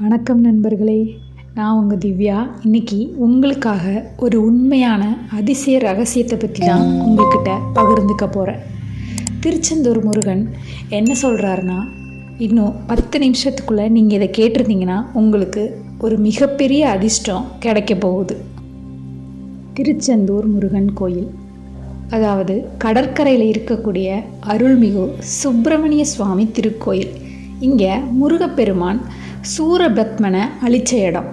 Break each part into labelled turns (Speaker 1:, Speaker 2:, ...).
Speaker 1: வணக்கம் நண்பர்களே நான் உங்கள் திவ்யா. இன்னைக்கு உங்களுக்காக ஒரு உண்மையான அதிசய ரகசியத்தை பற்றி தான் உங்கள்கிட்ட பகிர்ந்துக்க போகிறேன் திருச்செந்தூர் முருகன் என்ன சொல்கிறாருன்னா இன்னும் பத்து நிமிஷத்துக்குள்ளே நீங்கள் இதை கேட்டிருந்தீங்கன்னா உங்களுக்கு ஒரு மிகப்பெரிய அதிர்ஷ்டம் கிடைக்க போகுது. திருச்செந்தூர் முருகன் கோயில். அதாவது கடற்கரையில் இருக்கக்கூடிய அருள்மிகு சுப்பிரமணிய சுவாமி திருக்கோயில். இங்கே முருகப்பெருமான் சூரபத்மனை அழித்த இடம்.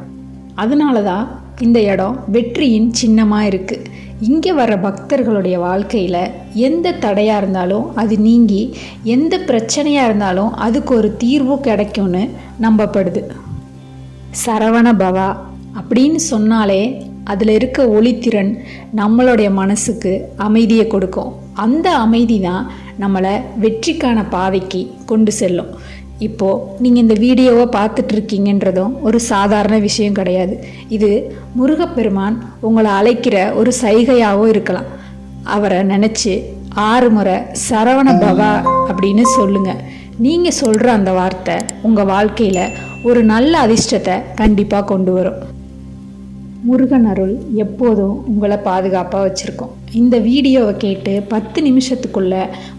Speaker 1: அதனால தான் இந்த இடம் வெற்றியின் சின்னமாக இருக்குது இங்கே வர பக்தர்களுடைய வாழ்க்கையில் எந்த தடையாக இருந்தாலும் அது நீங்கி எந்த பிரச்சனையாக இருந்தாலும் அதுக்கு ஒரு தீர்வு கிடைக்கும்னு நம்பப்படுது. சரவண பவா அப்படின்னு சொன்னாலே அதில் இருக்க ஒளித்திறன் நம்மளுடைய மனசுக்கு அமைதியை கொடுக்கும். அந்த அமைதி தான் நம்மளை வெற்றிக்கான பாதைக்கு கொண்டு செல்லும். இப்போது நீங்கள் இந்த வீடியோவை பார்த்துட்ருக்கீங்கன்றதும் ஒரு சாதாரண விஷயம் கிடையாது. இது முருகப்பெருமான் உங்களை அழைக்கிற ஒரு சைகையாகவும் இருக்கலாம். அவரை நினச்சி ஆறு முறை சரவண பவா அப்படின்னு சொல்லுங்கள் நீங்கள் சொல்கிற அந்த வார்த்தை உங்கள் வாழ்க்கையில் ஒரு நல்ல அதிர்ஷ்டத்தை கண்டிப்பாக கொண்டு வரும். முருகன் அருள் எப்போதும் உங்களை பாதுகாப்பாக வச்சுருக்கோம். இந்த வீடியோவை கேட்டு பத்து நிமிஷத்துக்குள்ள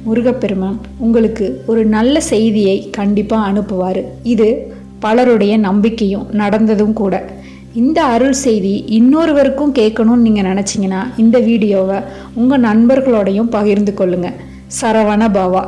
Speaker 1: முருகப்பெருமான் உங்களுக்கு ஒரு நல்ல செய்தியை கண்டிப்பாக அனுப்புவார். இது பலருடைய நம்பிக்கையும் நடந்ததும் கூட. இந்த அருள் செய்தி இன்னொருவருக்கும் கேட்கணும்னு நீங்கள் நினச்சிங்கன்னா இந்த வீடியோவை உங்கள் நண்பர்களோடையும் பகிர்ந்து கொள்ளுங்கள் சரவண பவா.